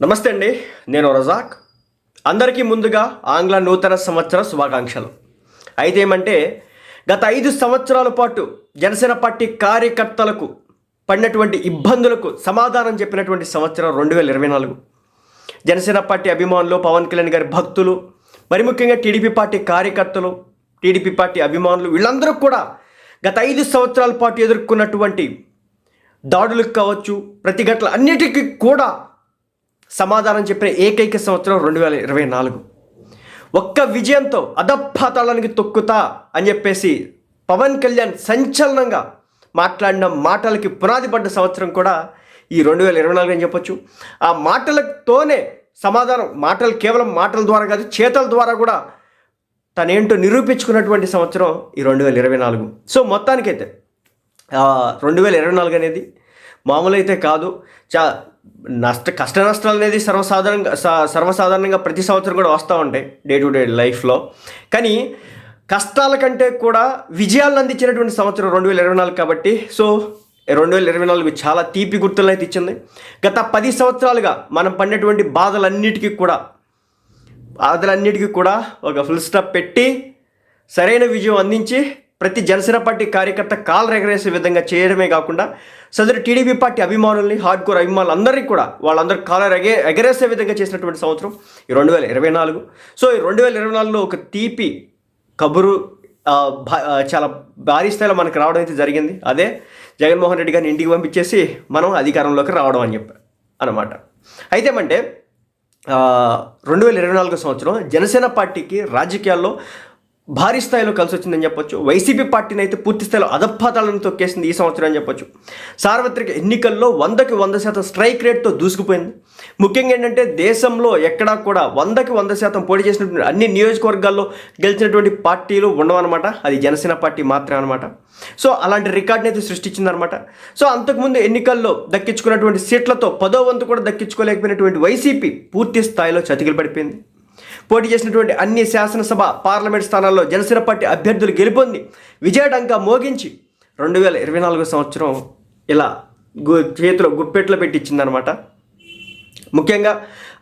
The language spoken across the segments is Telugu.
నమస్తే అండి నేను రజాక్. అందరికీ ముందుగా ఆంగ్ల నూతన సంవత్సర శుభాకాంక్షలు. అయితే ఏమంటే గత ఐదు సంవత్సరాల పాటు జనసేన పార్టీ కార్యకర్తలకు పడినటువంటి ఇబ్బందులకు సమాధానం చెప్పినటువంటి సంవత్సరం రెండు వేల ఇరవై నాలుగు. జనసేన పార్టీ అభిమానులు పవన్ కళ్యాణ్ గారి భక్తులు మరి ముఖ్యంగా టీడీపీ పార్టీ కార్యకర్తలు టీడీపీ పార్టీ అభిమానులు వీళ్ళందరూ కూడా గత ఐదు సంవత్సరాల పాటు ఎదుర్కొన్నటువంటి దాడులకు కావచ్చు ప్రతిఘటన అన్నిటికీ కూడా సమాధానం చెప్పిన ఏకైక సంవత్సరం రెండు వేల ఇరవై నాలుగు. ఒక్క విజయంతో అధపాతాళానికి తొక్కుతా అని చెప్పేసి పవన్ కళ్యాణ్ సంచలనంగా మాట్లాడిన మాటలకి పునాది పడ్డ సంవత్సరం కూడా ఈ రెండు వేల ఇరవై నాలుగు అని చెప్పొచ్చు. ఆ మాటలతోనే సమాధానం మాటలు కేవలం మాటల ద్వారా కాదు చేతల ద్వారా కూడా తనేంటో నిరూపించుకున్నటువంటి సంవత్సరం ఈ రెండు వేల ఇరవై నాలుగు. సో మొత్తానికైతే రెండు వేల ఇరవై నాలుగు అనేది మామూలు అయితే కాదు. చా నష్ట కష్ట నష్టాలు అనేది సర్వసాధారణంగా స- సర్వసాధారణంగా ప్రతి సంవత్సరం కూడా వస్తూ ఉంటాయి డే టు డే లైఫ్లో. కానీ కష్టాల కంటే కూడా విజయాలను అందించినటువంటి సంవత్సరం రెండు వేల ఇరవై నాలుగు కాబట్టి సో రెండు వేల ఇరవై నాలుగు చాలా తీపి గుర్తులను అయితే ఇచ్చింది. గత పది సంవత్సరాలుగా మనం పడినటువంటి బాధలన్నిటికీ కూడా బాధలన్నిటికీ కూడా ఒక ఫుల్ స్టాప్ పెట్టి సరైన విజయం అందించి ప్రతి జనసేన పార్టీ కార్యకర్త కాలు ఎగరేసే విధంగా చేయడమే కాకుండా సదరు టీడీపీ పార్టీ అభిమానుల్ని హార్డ్ కోర్ అభిమానులు అందరికీ కూడా వాళ్ళందరూ కాలర్ ఎగే ఎగరేసే విధంగా చేసినటువంటి సంవత్సరం ఈ రెండు వేల ఇరవై నాలుగు. సో ఈ రెండు వేల ఇరవై నాలుగులో ఒక తీపి కబురు చాలా భారీ స్థాయిలో మనకు రావడం అయితే జరిగింది. అదే జగన్మోహన్ రెడ్డి గారిని ఇంటికి పంపించేసి మనం అధికారంలోకి రావడం అని చెప్పి అనమాట అయితే ఏమంటే రెండు వేల ఇరవై నాలుగో సంవత్సరం జనసేన పార్టీకి రాజకీయాల్లో భారీ స్థాయిలో కలిసి వచ్చిందని చెప్పొచ్చు. వైసీపీ పార్టీని అయితే పూర్తి స్థాయిలో అధపాతాలను తొక్కేసింది ఈ సంవత్సరం అని చెప్పొచ్చు. సార్వత్రిక ఎన్నికల్లో వందకి వంద శాతం స్ట్రైక్ రేట్తో దూసుకుపోయింది. ముఖ్యంగా ఏంటంటే దేశంలో ఎక్కడా కూడా వందకి వంద శాతం పోటీ చేసినటువంటి అన్ని నియోజకవర్గాల్లో గెలిచినటువంటి పార్టీలు ఉండవన్నమాట. అది జనసేన పార్టీ మాత్రమే అనమాట సో అలాంటి రికార్డ్ని అయితే సృష్టించిందనమాట సో అంతకుముందు ఎన్నికల్లో దక్కించుకున్నటువంటి సీట్లతో పదో వంతు కూడా దక్కించుకోలేకపోయినటువంటి వైసీపీ పూర్తి స్థాయిలో చతికిలు పడిపోయింది పోటీ చేసినటువంటి అన్ని శాసనసభ పార్లమెంట్ స్థానాల్లో జనసేన పార్టీ అభ్యర్థులు గెలుపొంది. విజయడంక మోగించి రెండు వేల ఇరవై నాలుగో సంవత్సరం ఇలా గు చేతిలో గుప్పెట్లో పెట్టించిందనమాట ముఖ్యంగా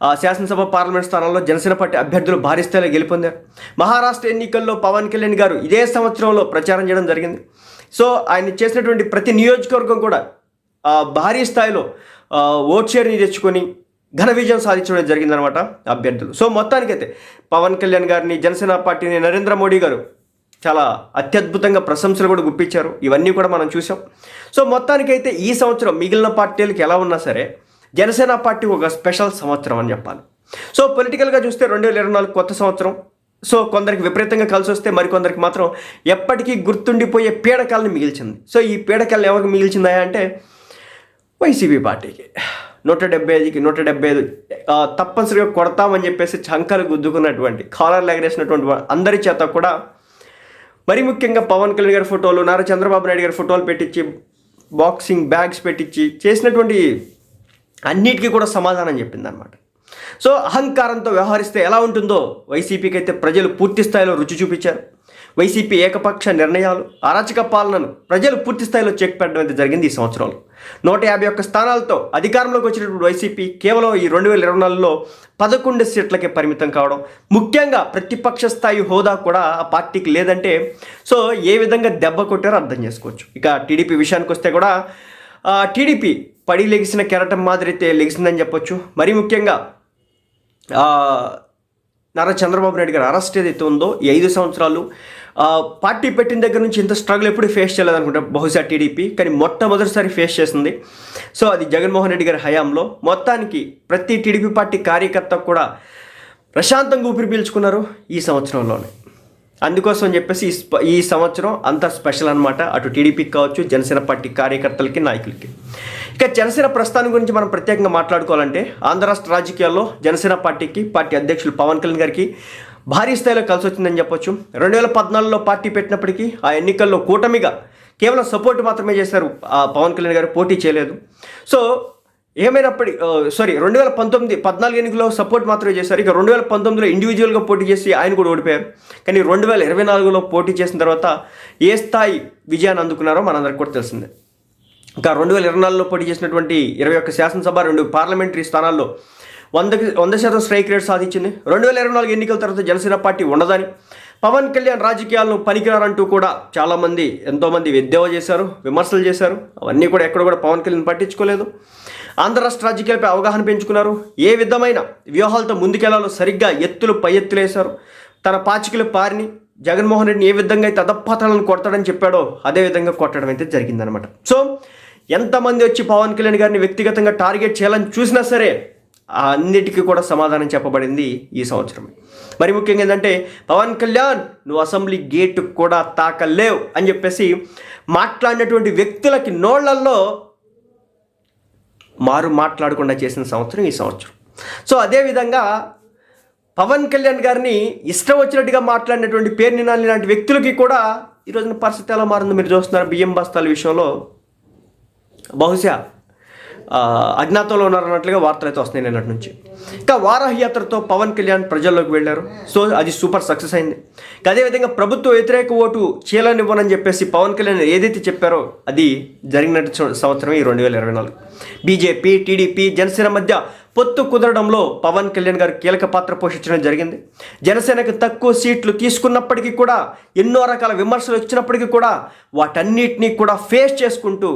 ఆ, శాసనసభ పార్లమెంట్ స్థానాల్లో జనసేన పార్టీ అభ్యర్థులు భారీ స్థాయిలో గెలుపొందారు. మహారాష్ట్ర ఎన్నికల్లో పవన్ కళ్యాణ్ గారు ఇదే సంవత్సరంలో ప్రచారం చేయడం జరిగింది. సో ఆయన చేసినటువంటి ప్రతి నియోజకవర్గం కూడా భారీ స్థాయిలో ఓట్ షేర్ని తెచ్చుకొని ఘన విజయం సాధించడం జరిగిందనమాట అభ్యర్థులు. సో మొత్తానికైతే పవన్ కళ్యాణ్ గారిని జనసేన పార్టీని నరేంద్ర మోడీ గారు చాలా అత్యద్భుతంగా ప్రశంసలు కూడా గుప్పించారు. ఇవన్నీ కూడా మనం చూసాం సో మొత్తానికైతే ఈ సంవత్సరం మిగిలిన పార్టీలకు ఎలా ఉన్నా సరే జనసేన పార్టీ ఒక స్పెషల్ సంవత్సరం అని చెప్పాలి. సో పొలిటికల్గా చూస్తే రెండు వేల ఇరవై నాలుగు కొత్త సంవత్సరం. సో కొందరికి విపరీతంగా కలిసి వస్తే మరికొందరికి మాత్రం ఎప్పటికీ గుర్తుండిపోయే పీడకాలను మిగిల్చింది. సో ఈ పీడకాలను ఎవరికి మిగిల్చిందా అంటే వైసీపీ పార్టీకి. నూట డెబ్బై ఐదుకి నూట డెబ్బై ఐదు తప్పనిసరిగా కొడతామని చెప్పేసి చంకలు గుద్దుకున్నటువంటి కాలర్లు ఎగరేసినటువంటి అందరి చేత కూడా మరి ముఖ్యంగా పవన్ కళ్యాణ్ గారి ఫోటోలు నారా చంద్రబాబు నాయుడు గారి ఫోటోలు పెట్టించి బాక్సింగ్ బ్యాగ్స్ పెట్టించి చేసినటువంటి అన్నిటికీ కూడా సమాధానం చెప్పిందనమాట సో అహంకారంతో వ్యవహరిస్తే ఎలా ఉంటుందో వైసీపీకి అయితే ప్రజలు పూర్తి స్థాయిలో రుచి చూపించారు. వైసీపీ ఏకపక్ష నిర్ణయాలు అరాచక పాలనను ప్రజలు పూర్తి స్థాయిలో చెక్ పెట్టడం అయితే జరిగింది ఈ సంవత్సరంలో. నూట యాభై ఒక్క స్థానాలతో అధికారంలోకి వచ్చినటువంటి వైసీపీ కేవలం ఈ రెండు వేల ఇరవై నాలుగులో పదకొండు సీట్లకే పరిమితం కావడం ముఖ్యంగా ప్రతిపక్ష స్థాయి హోదా కూడా ఆ పార్టీకి లేదంటే సో ఏ విధంగా దెబ్బ కొట్టారో అర్థం చేసుకోవచ్చు. ఇక టీడీపీ విషయానికి వస్తే కూడా టీడీపీ పడి లెగిసిన కెరటం మాదిరి అయితే లెగిసిందని చెప్పొచ్చు. మరీ ముఖ్యంగా నారా చంద్రబాబు నాయుడు గారు అరెస్ట్ ఏదైతే ఉందో ఈ ఐదు సంవత్సరాలు పార్టీ పెట్టిన దగ్గర నుంచి ఇంత స్ట్రగుల్ ఎప్పుడు ఫేస్ చేయలేదనుకుంటా బహుశా టీడీపీ. కానీ మొట్టమొదటిసారి ఫేస్ చేసింది. సో అది జగన్మోహన్ రెడ్డి గారి హయాంలో. మొత్తానికి ప్రతి టీడీపీ పార్టీ కార్యకర్త కూడా ప్రశాంతంగా ఊపిరి పీల్చుకున్నారు ఈ సంవత్సరంలోనే. అందుకోసం చెప్పేసి ఈ ఈ సంవత్సరం అంత స్పెషల్ అనమాట అటు టీడీపీకి కావచ్చు జనసేన పార్టీ కార్యకర్తలకి నాయకులకి. ఇక జనసేన ప్రస్థానం గురించి మనం ప్రత్యేకంగా మాట్లాడుకోవాలంటే ఆంధ్ర రాష్ట్ర రాజకీయాల్లో జనసేన పార్టీకి పార్టీ అధ్యక్షులు పవన్ కళ్యాణ్ గారికి భారీ స్థాయిలో కలిసి వచ్చిందని చెప్పొచ్చు. రెండు వేల పద్నాలుగులో పార్టీ పెట్టినప్పటికీ ఆ ఎన్నికల్లో కూటమిగా కేవలం సపోర్ట్ మాత్రమే చేశారు ఆ పవన్ కళ్యాణ్ గారు పోటీ చేయలేదు. సో ఏమైనప్పటి సారీ రెండు వేల పంతొమ్మిది పద్నాలుగు ఎన్నికల్లో సపోర్ట్ మాత్రమే చేశారు. ఇక రెండు వేల పంతొమ్మిదిలో ఇండివిజువల్గా పోటీ చేసి ఆయన కూడా ఓడిపోయారు. కానీ రెండు వేల ఇరవై నాలుగులో పోటీ చేసిన తర్వాత ఏ స్థాయి విజయాన్ని అందుకున్నారో మనందరికి కూడా తెలిసిందే. ఇంకా రెండు వేల ఇరవై నాలుగులో పోటీ చేసినటువంటి ఇరవై ఒక్క శాసనసభ రెండు పార్లమెంటరీ స్థానాల్లో వందకి వంద శాతం స్ట్రైక్ రేట్ సాధించింది. రెండు వేల ఇరవై నాలుగు ఎన్నికల తర్వాత జనసేన పార్టీ ఉండదని. పవన్ కళ్యాణ్ రాజకీయాలను పనికిరారంటూ కూడా చాలామంది ఎంతోమంది ఎద్దేవా చేశారు విమర్శలు చేశారు. అవన్నీ కూడా ఎక్కడ కూడా పవన్ కళ్యాణ్ పట్టించుకోలేదు. ఆంధ్ర రాష్ట్ర రాజకీయాలపై అవగాహన పెంచుకున్నారు. ఏ విధమైన వ్యూహాలతో ముందుకెళ్ళాలో సరిగ్గా ఎత్తులు పై ఎత్తులేశారు తన పాచికలు పారిని జగన్మోహన్ రెడ్డిని ఏ విధంగా అయితే అదపాతాలను కొడతాడని చెప్పాడో అదే విధంగా కొట్టడం అయితే జరిగిందనమాట సో ఎంతమంది వచ్చి పవన్ కళ్యాణ్ గారిని వ్యక్తిగతంగా టార్గెట్ చేయాలని చూసినా సరే అన్నిటికీ కూడా సమాధానం చెప్పబడింది ఈ సంవత్సరం మరి ముఖ్యంగా ఏంటంటే పవన్ కళ్యాణ్ నువ్వు అసెంబ్లీ గేటు కూడా తాకలేవు అని చెప్పేసి మాట్లాడినటువంటి వ్యక్తులకి నోళ్ళల్లో మారు మాట్లాడకుండా చేసిన సంవత్సరం ఈ సంవత్సరం. సో అదేవిధంగా పవన్ కళ్యాణ్ గారిని ఇష్టం వచ్చినట్టుగా మాట్లాడినటువంటి పేరు నినాలి లాంటి వ్యక్తులకి కూడా ఈ రోజున పరిస్థితి ఎలా మారిందో మీరు చూస్తున్నారు బియ్యం బస్తాల విషయంలో. బహుశా అజ్ఞాతంలో ఉన్నారన్నట్లుగా వార్తలు అయితే వస్తున్నాయి నిన్నటి నుంచి. ఇంకా వారాహి యాత్రతో పవన్ కళ్యాణ్ ప్రజల్లోకి వెళ్ళారు. సో అది సూపర్ సక్సెస్ అయింది. ఇంకా అదేవిధంగా ప్రభుత్వ వ్యతిరేక ఓటు చీలనివ్వనని చెప్పేసి పవన్ కళ్యాణ్ ఏదైతే చెప్పారో అది జరిగినట్టు సంవత్సరం ఈ రెండు వేల ఇరవై నాలుగు. బీజేపీ టీడీపీ జనసేన మధ్య పొత్తు కుదరడంలో పవన్ కళ్యాణ్ గారు కీలక పాత్ర పోషించడం జరిగింది. జనసేనకు తక్కువ సీట్లు తీసుకున్నప్పటికీ కూడా ఎన్నో రకాల విమర్శలు వచ్చినప్పటికీ కూడా వాటన్నిటినీ కూడా ఫేస్ చేసుకుంటూ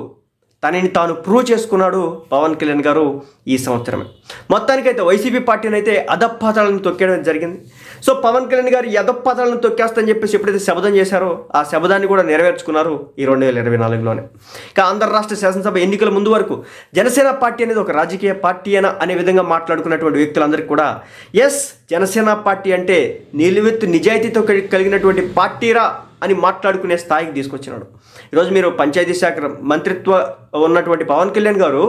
తనని తాను ప్రూవ్ చేసుకున్నాడు పవన్ కళ్యాణ్ గారు ఈ సంవత్సరమే. మొత్తానికైతే వైసీపీ పార్టీని అయితే అధపాతాలను తొక్కేయడం జరిగింది. సో పవన్ కళ్యాణ్ గారు ఈ అధపాతాలను తొక్కేస్తని చెప్పేసి ఎప్పుడైతే శబదం చేశారో ఆ శబదాన్ని కూడా నెరవేర్చుకున్నారు ఈ రెండు వేల ఇరవై నాలుగులోనే. ఇక ఆంధ్ర రాష్ట్ర శాసనసభ ఎన్నికల ముందు వరకు జనసేన పార్టీ అనేది ఒక రాజకీయ పార్టీ అన అనే విధంగా మాట్లాడుకున్నటువంటి వ్యక్తులందరికీ కూడా ఎస్ జనసేన పార్టీ అంటే నిలువెత్తు నిజాయితీతో కలి- కలిగినటువంటి పార్టీరా అని మాట్లాడుకునే స్థాయికి తీసుకొచ్చినాడు. ఈరోజు మీరు పంచాయతీ శాఖ మంత్రిత్వ ఉన్నటువంటి పవన్ కళ్యాణ్ గారు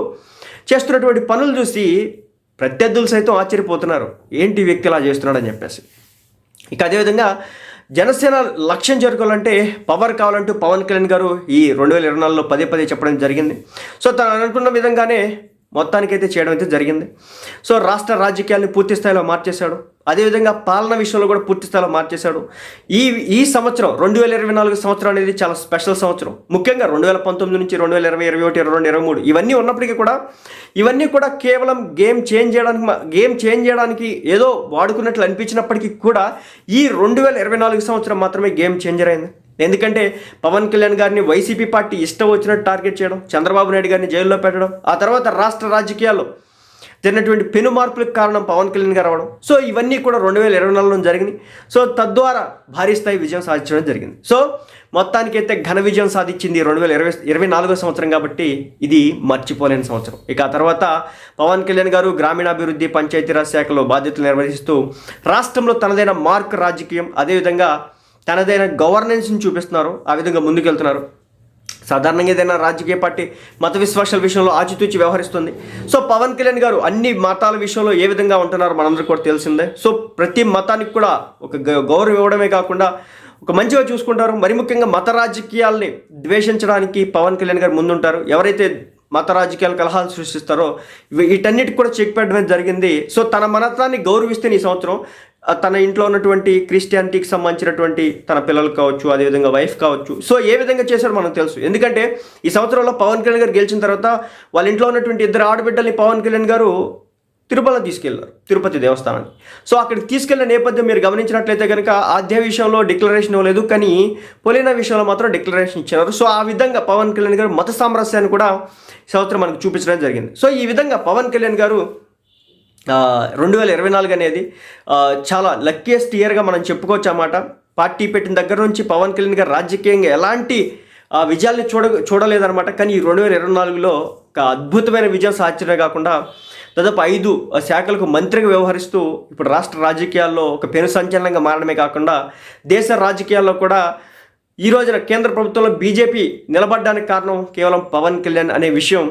చేస్తున్నటువంటి పనులు చూసి ప్రత్యర్థులు సైతం ఆశ్చర్యపోతున్నారు. ఏంటి వ్యక్తి ఇలా చేస్తున్నాడని చెప్పేసి. ఇక అదేవిధంగా జనసేన లక్ష్యం చేరుకోవాలంటే పవర్ కావాలంటూ పవన్ కళ్యాణ్ గారు ఈ రెండు వేల ఇరవై నాలుగులో పదే పదే చెప్పడం జరిగింది. సో తను అనుకున్న విధంగానే మొత్తానికైతే చేయడం అయితే జరిగింది. సో రాష్ట్ర రాజకీయాల్ని పూర్తి స్థాయిలో మార్చేశాడు. అదేవిధంగా పాలన విషయంలో కూడా పూర్తి స్థాయిలో మార్చేశాడు. ఈ ఈ సంవత్సరం రెండు వేల ఇరవై నాలుగు సంవత్సరం అనేది చాలా స్పెషల్ సంవత్సరం. ముఖ్యంగా రెండు వేల పంతొమ్మిది నుంచి రెండు వేల ఇరవై ఇరవై ఒకటి ఇరవై రెండు ఇరవై మూడు ఇవన్నీ ఉన్నప్పటికీ కూడా ఇవన్నీ కూడా కేవలం గేమ్ చేంజ్ చేయడానికి మా- గేమ్ చేంజ్ చేయడానికి ఏదో వాడుకున్నట్లు అనిపించినప్పటికీ కూడా ఈ రెండు వేల ఇరవై నాలుగు సంవత్సరం మాత్రమే గేమ్ చేంజర్ అయింది. ఎందుకంటే పవన్ కళ్యాణ్ గారిని వైసీపీ పార్టీ ఇష్టం వచ్చినట్టు టార్గెట్ చేయడం చంద్రబాబు నాయుడు గారిని జైల్లో పెట్టడం ఆ తర్వాత రాష్ట్ర రాజకీయాల్లో జరిగినటువంటి పెను మార్పులకు కారణం పవన్ కళ్యాణ్ గారు అవడం సో ఇవన్నీ కూడా రెండు వేల ఇరవై నాలుగులో జరిగినాయి. సో తద్వారా భారీ స్థాయి విజయం సాధించడం జరిగింది. సో మొత్తానికైతే ఘన విజయం సాధించింది రెండు వేల ఇరవై ఇరవై నాలుగో సంవత్సరం కాబట్టి ఇది మర్చిపోలేని సంవత్సరం. ఇక ఆ తర్వాత పవన్ కళ్యాణ్ గారు గ్రామీణాభివృద్ధి పంచాయతీరాజ్ శాఖలో బాధ్యతలు నిర్వహిస్తూ రాష్ట్రంలో తనదైన మార్క్ రాజకీయం అదేవిధంగా తనదైన గవర్నెన్స్ని చూపిస్తున్నారు. ఆ విధంగా ముందుకెళ్తున్నారు. సాధారణంగా ఏదైనా రాజకీయ పార్టీ మత విశ్వాసాల విషయంలో ఆచితూచి వ్యవహరిస్తుంది. సో పవన్ కళ్యాణ్ గారు అన్ని మతాల విషయంలో ఏ విధంగా ఉంటున్నారో మనందరికీ కూడా తెలిసిందే. సో ప్రతి మతానికి కూడా ఒక గౌరవం ఇవ్వడమే కాకుండా ఒక మంచిగా చూసుకుంటారు. మరి ముఖ్యంగా మత రాజకీయాల్ని ద్వేషించడానికి పవన్ కళ్యాణ్ గారు ముందుంటారు. ఎవరైతే మత రాజకీయాలు కలహాలు సృష్టిస్తారో ఇవి- వీటన్నిటికి కూడా చెక్ పెట్టడం జరిగింది. సో తన మనత్వాన్ని గౌరవిస్తే ఈ సంవత్సరం తన ఇంట్లో ఉన్నటువంటి క్రిస్టియానిటీకి సంబంధించినటువంటి తన పిల్లలు కావచ్చు అదేవిధంగా వైఫ్ కావచ్చు. సో ఏ విధంగా చేశారో మనకు తెలుసు. ఎందుకంటే ఈ సంవత్సరంలో పవన్ కళ్యాణ్ గారు గెలిచిన తర్వాత వాళ్ళ ఇంట్లో ఉన్నటువంటి ఇద్దరు ఆడబిడ్డల్ని పవన్ కళ్యాణ్ గారు తిరుమల తీసుకెళ్ళారు. తిరుపతి దేవస్థానానికి. సో అక్కడికి తీసుకెళ్ళిన నేపథ్యం మీరు గమనించినట్లయితే కనుక ఆద్య విషయంలో డిక్లరేషన్ ఇవ్వలేదు. కానీ పొలినా విషయంలో మాత్రం డిక్లరేషన్ ఇచ్చినారు సో ఆ విధంగా పవన్ కళ్యాణ్ గారు మత సామరస్యాన్ని కూడా సంవత్సరం మనకు చూపించడం జరిగింది. సో ఈ విధంగా పవన్ కళ్యాణ్ గారు రెండు వేల ఇరవై నాలుగు అనేది చాలా లక్కీయెస్ట్ ఇయర్గా మనం చెప్పుకోవచ్చు అన్నమాట. పార్టీ పెట్టిన దగ్గర నుంచి పవన్ కళ్యాణ్ గారు రాజకీయంగా ఎలాంటి విజయాల్ని చూడ చూడలేదన్నమాట. కానీ ఈ రెండు వేల ఇరవై నాలుగులో ఒక అద్భుతమైన విజయం సాధించడమే కాకుండా దాదాపు ఐదు శాఖలకు మంత్రిగా వ్యవహరిస్తూ ఇప్పుడు రాష్ట్ర రాజకీయాల్లో ఒక పెను సంచలనంగా మారడమే కాకుండా దేశ రాజకీయాల్లో కూడా ఈ రోజున కేంద్ర ప్రభుత్వంలో బీజేపీ నిలబడడానికి కారణం కేవలం పవన్ కళ్యాణ్ అనే విషయం.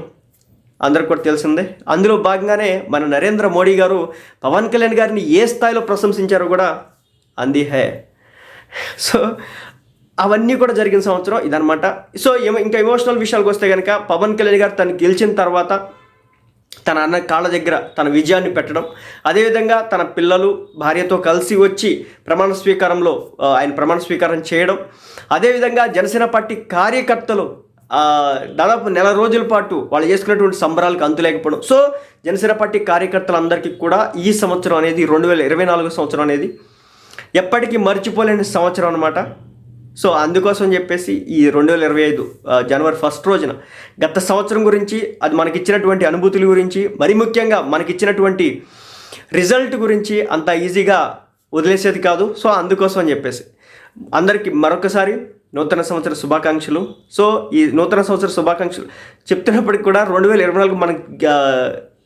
అందరికి కూడా తెలిసిందే. అందులో భాగంగానే మన నరేంద్ర మోడీ గారు పవన్ కళ్యాణ్ గారిని ఏ స్థాయిలో ప్రశంసించారో కూడా అంది హే. సో అవన్నీ కూడా జరిగిన సంవత్సరం ఇదనమాట సో ఇంకా ఎమోషనల్ విషయాలకు వస్తే కనుక పవన్ కళ్యాణ్ గారు తను గెలిచిన తర్వాత తన అన్న కాళ్ళ దగ్గర తన విజయాన్ని పెట్టడం అదేవిధంగా తన పిల్లలు భార్యతో కలిసి వచ్చి ప్రమాణ స్వీకారంలో ఆయన ప్రమాణ స్వీకారం చేయడం అదేవిధంగా జనసేన పార్టీ కార్యకర్తలు దాదాపు నెల రోజుల పాటు వాళ్ళు చేసుకున్నటువంటి సంబరాలకు అంతు లేకపోవడం. సో జనసేన పార్టీ కార్యకర్తలందరికీ కూడా ఈ సంవత్సరం అనేది రెండు వేల ఇరవై నాలుగు సంవత్సరం అనేది ఎప్పటికీ మర్చిపోలేని సంవత్సరం అనమాట సో అందుకోసం చెప్పేసి ఈ రెండు వేల ఇరవై ఐదు జనవరి ఫస్ట్ రోజున గత సంవత్సరం గురించి అది మనకిచ్చినటువంటి అనుభూతుల గురించి మరి ముఖ్యంగా మనకిచ్చినటువంటి రిజల్ట్ గురించి అంత ఈజీగా వదిలేసేది కాదు. సో అందుకోసం అని చెప్పేసి అందరికీ మరొకసారి నూతన సంవత్సర శుభాకాంక్షలు. సో ఈ నూతన సంవత్సర శుభాకాంక్షలు చెప్తున్నప్పటికి కూడా రెండు వేల ఇరవై నాలుగు మనకి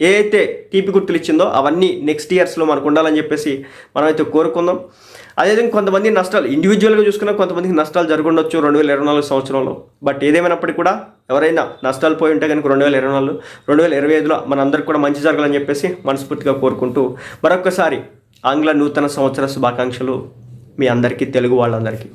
ఏ అయితే తీపి గుర్తులు ఇచ్చిందో అవన్నీ నెక్స్ట్ ఇయర్స్లో మనకు ఉండాలని చెప్పేసి మనమైతే కోరుకుందాం. అదేవిధంగా కొంతమంది నష్టాలు ఇండివిజువల్గా చూసుకున్నా కొంతమందికి నష్టాలు జరగొండొచ్చు రెండు వేల ఇరవై నాలుగు సంవత్సరంలో. బట్ ఏదేమైనప్పటికీ కూడా ఎవరైనా నష్టాలు పోయి ఉంటే కనుక రెండు వేల ఇరవై నాలుగు రెండు వేల ఇరవై ఐదులో మనందరికీ కూడా మంచి జరగాలని చెప్పేసి మనస్ఫూర్తిగా కోరుకుంటూ మరొకసారి ఆంగ్ల నూతన సంవత్సర శుభాకాంక్షలు మీ అందరికీ తెలుగు వాళ్ళందరికీ.